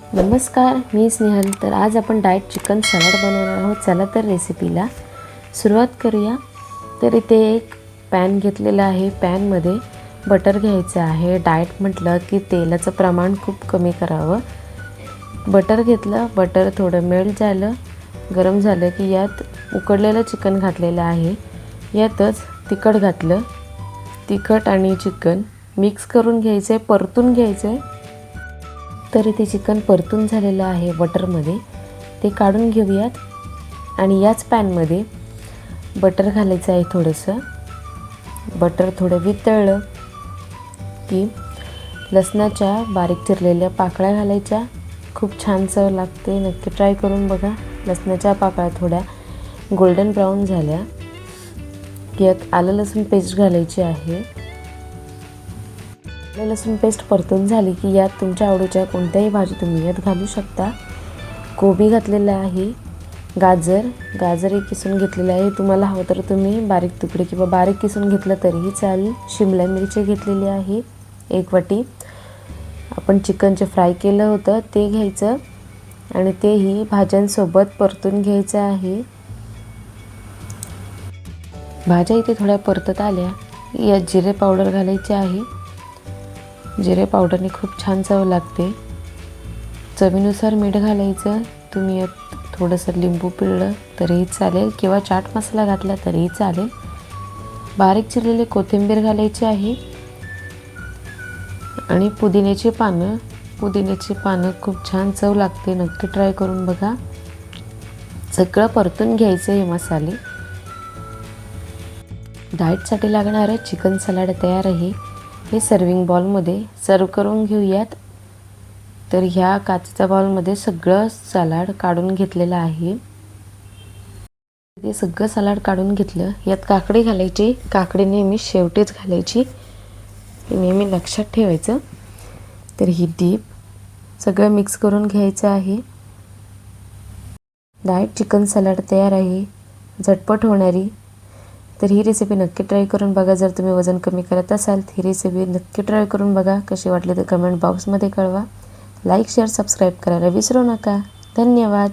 नमस्कार मी स्नेहल. तर आज आपण डाएट चिकन सॅलड बनवणार आहोत. चला तर रेसिपीला सुरुवात करूया. तर इथे एक पॅन घेतलेला आहे. पॅनमध्ये बटर घ्यायचं आहे. डाएट म्हटलं की तेलाचं प्रमाण खूप कमी करावं. बटर घेतलं. बटर थोडं मेल्ट झालं. गरम झालं की यात उकडलेलं चिकन घातलेलं आहे. यातच तिखट घातलं. तिखट आणि चिकन मिक्स करून घ्यायचं आहे परतून घ्यायचं आहे तर इथे चिकन परतून झालेलं आहे बटरमध्ये. ते काढून घेऊयात. आणि याच पॅनमध्ये बटर घालायचं आहे थोडंसं. बटर थोडं वितळलं की लसणाच्या बारीक चिरलेल्या पाकळ्या घालायच्या. खूप छान चव लागते. नक्की ट्राय करून बघा. लसणाच्या पाकळ्या थोड्या गोल्डन ब्राऊन झाल्या. की यात आलं लसूण पेस्ट घालायची आहे. आलं लसूण पेस्ट परतून झाली की यात तुमच्या आवडीच्या कोणत्याही भाजी तुम्ही यात घालू शकता. कोबी घातलेला आहे गाजर गाजर एक किसून घेतलेलं आहे. तुम्हाला हवं तर तुम्ही बारीक तुकडे किंवा बारीक किसून घेतलं तरीही चालेल. शिमला मिरची घेतलेली आहे एक वाटी. आपण चिकन जे फ्राय केलं होतं ते घ्यायचं. आणि तेही भाज्यांसोबत परतून घ्यायचं आहे. भाज्या इथे थोड्या परतत आल्या. यात जिरे पावडर घालायचे आहे. जिरे पावडरने खूप छान चव लागते. चवीनुसार मीठ घालायचं तुम्ही यात थोडंसं लिंबू पिळलं तरीही चालेल किंवा चाट मसाला घातला तरीही चालेल. बारीक चिरलेले कोथिंबीर घालायची आहे. आणि पुदिन्याची पानं पुदिन्याची पानं खूप छान चव लागते नक्की ट्राय करून बघा. सगळं परतून घ्यायचं हे मसाले. डाएटसाठी लागणारं चिकन सलाड तयार आहे. हे सर्विंग बॉलमध्ये सर्व करून घेऊयात. तर ह्या काचेच्या बॉलमध्ये सगळं सलाड काढून घेतलेलं आहे. ते सगळं सलाड काढून घेतलं. यात काकडी घालायची. काकडी नेहमी शेवटीच घालायची. हे नेहमी लक्षात ठेवायचं. तर ही डीप सगळं मिक्स करून घ्यायचं आहे. डायट चिकन सलाड तयार आहे. झटपट होणारी तर ही रेसिपी नक्की ट्राय करून बघा. जर तुम्ही वजन कमी करत असाल ही रेसिपी नक्की ट्राय करून बघा. कशी वाटली तर कमेंट बॉक्समध्ये कळवा. लाईक शेअर सबस्क्राईब करायला विसरू नका. धन्यवाद.